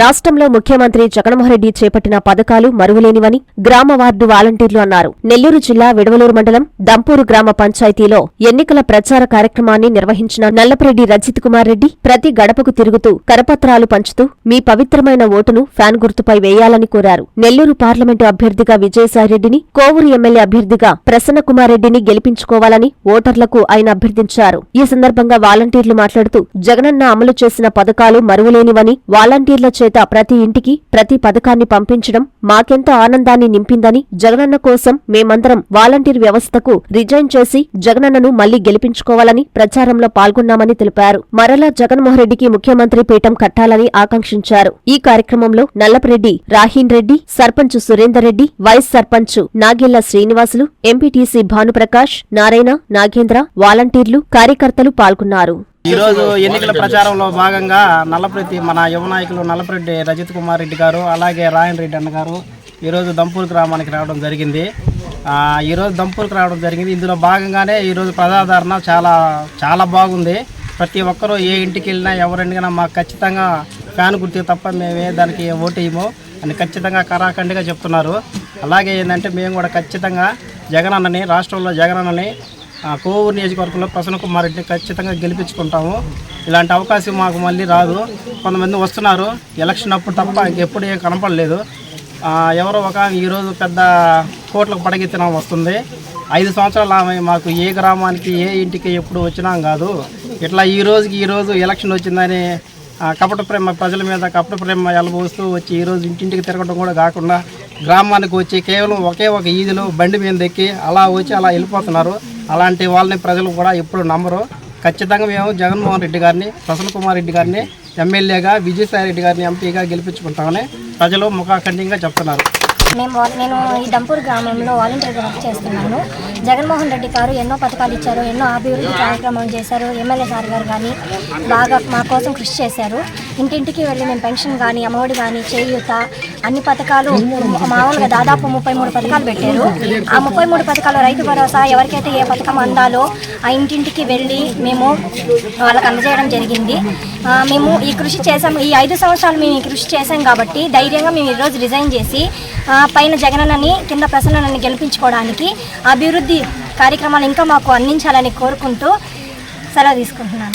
రాష్ట్రంలో ముఖ్యమంత్రి జగన్మోహన్రెడ్డి చేపట్టిన పథకాలు మరువలేనివని గ్రామ వార్డు వాలంటీర్లు అన్నారు. నెల్లూరు జిల్లా విడవలూరు మండలం దంపూరు గ్రామ పంచాయతీలో ఎన్నికల ప్రచార కార్యక్రమాన్ని నిర్వహించిన నల్లపరెడ్డి రజిత్ కుమార్ రెడ్డి ప్రతి గడపకు తిరుగుతూ కరపత్రాలు పంచుతూ మీ పవిత్రమైన ఓటును ఫ్యాన్ గుర్తుపై వేయాలని కోరారు. నెల్లూరు పార్లమెంటు అభ్యర్థిగా విజయసాయిరెడ్డిని కోవూరు ఎమ్మెల్యే అభ్యర్థిగా ప్రసన్న కుమార్ రెడ్డిని గెలిపించుకోవాలని ఓటర్లకు ఆయన అభ్యర్థించారు. ఈ సందర్భంగా వాలంటీర్లు మాట్లాడుతూ జగనన్న అమలు చేసిన పథకాలు మరువలేనివని వాలంటీర్ల చేత ప్రతి ఇంటికి ప్రతి పథకాన్ని పంపించడం మాకెంతో ఆనందాన్ని నింపిందని జగనన్న కోసం మేమందరం వాలంటీర్ వ్యవస్థకు రిజైన్ చేసి జగనన్నను మళ్ళీ గెలిపించుకోవాలని ప్రచారంలో పాల్గొన్నామని తెలిపారు. మరలా జగన్మోహన్ రెడ్డికి ముఖ్యమంత్రి పీఠం కట్టాలని ఆకాంక్షించారు. ఈ కార్యక్రమంలో నల్లపరెడ్డి రాహీన్ రెడ్డి సర్పంచ్ సురేందర్ రెడ్డి వైస్ సర్పంచ్ నాగెళ్ళ శ్రీనివాసులు ఎంపీటీసీ భానుప్రకాష్ నారాయణ నాగేంద్ర వాలంటీర్లు కార్యకర్తలు పాల్గొన్నారు. ఈరోజు ఎన్నికల ప్రచారంలో భాగంగా నల్లప్రెడ్డి మన యువ నాయకులు నల్లప్రెడ్డి రజిత్ కుమార్ రెడ్డి గారు అలాగే రాయన్ రెడ్డి అన్న గారు ఈరోజు దంపూర్ గ్రామానికి రావడం జరిగింది. ఈరోజు దంపూర్కి రావడం జరిగింది. ఇందులో భాగంగానే ఈరోజు ప్రజాదరణ చాలా చాలా బాగుంది. ప్రతి ఒక్కరూ ఏ ఇంటికి వెళ్ళినా ఎవరింటికైనా మాకు ఖచ్చితంగా ఫ్యాన్ గుర్తు తప్ప మేమే దానికి ఓటేయము అని ఖచ్చితంగా కరాఖండిగా చెప్తున్నారు. అలాగే ఏంటంటే మేము కూడా ఖచ్చితంగా జగనన్నని రాష్ట్రంలో జగనన్నని కోవూరు నియోజకవర్గంలో ప్రసన్న కుమార్ రెడ్డిని ఖచ్చితంగా గెలిపించుకుంటాము. ఇలాంటి అవకాశం మాకు మళ్ళీ రాదు. కొంతమంది వస్తున్నారు. ఎలక్షన్ అప్పుడు తప్ప ఇంకెప్పుడు ఏం కనపడలేదు. ఎవరో ఒక ఈరోజు పెద్ద కోట్లకు పడగెత్తిన వస్తుంది. ఐదు సంవత్సరాలు ఆమె మాకు ఏ గ్రామానికి ఏ ఇంటికి ఎప్పుడు వచ్చినాం కాదు. ఇట్లా ఈ రోజుకి ఈ రోజు ఎలక్షన్ వచ్చిందని కపట ప్రేమ ప్రజల మీద కపట ప్రేమ ఎలబోస్తూ వచ్చి ఈరోజు ఇంటింటికి తిరగడం కూడా కాకుండా గ్రామానికి వచ్చి కేవలం ఒకే ఒక ఈదిలో బండి మీద ఎక్కి అలా వచ్చి అలా వెళ్ళిపోతున్నారు. అలాంటి వాళ్ళని ప్రజలు కూడా ఎప్పుడు నమ్మరు. ఖచ్చితంగా మేము జగన్మోహన్ రెడ్డి గారిని ప్రసన్న కుమార్ రెడ్డి గారిని ఎమ్మెల్యేగా విజయసాయి రెడ్డి గారిని ఎంపీగా గెలిపించుకుంటామని ప్రజలు ముఖాఖండంగా చెప్తున్నారు. మేము నేను ఈ దంపూర్ గ్రామంలో వాలంటీర్గా వర్క్ చేస్తున్నాను. జగన్మోహన్ రెడ్డి గారు ఎన్నో పథకాలు ఇచ్చారు ఎన్నో అభివృద్ధి కార్యక్రమాలు చేశారు. ఎమ్మెల్యే సార్ గారు కానీ బాగా మా కోసం కృషి చేశారు. ఇంటింటికి వెళ్ళి మేము పెన్షన్ కానీ అమ్మఒడి కానీ చేయూత అన్ని పథకాలు మామూలుగా దాదాపు ముప్పై మూడు పథకాలు పెట్టారు. ఆ ముప్పై మూడు పథకాలు రైతు భరోసా ఎవరికైతే ఏ పథకం అందాలో ఆ ఇంటింటికి వెళ్ళి మేము వాళ్ళకి అందజేయడం జరిగింది. మేము ఈ కృషి చేసాం ఈ ఐదు సంవత్సరాలు మేము ఈ కృషి చేసాం కాబట్టి ధైర్యంగా మేము ఈరోజు రిజైన్ చేసి పైన జగనన్నని కింద ప్రసన్నని గెలిపించుకోవడానికి అభివృద్ధి కార్యక్రమాలు ఇంకా మాకు అందించాలని కోరుకుంటూ సెలవు తీసుకుంటున్నాను.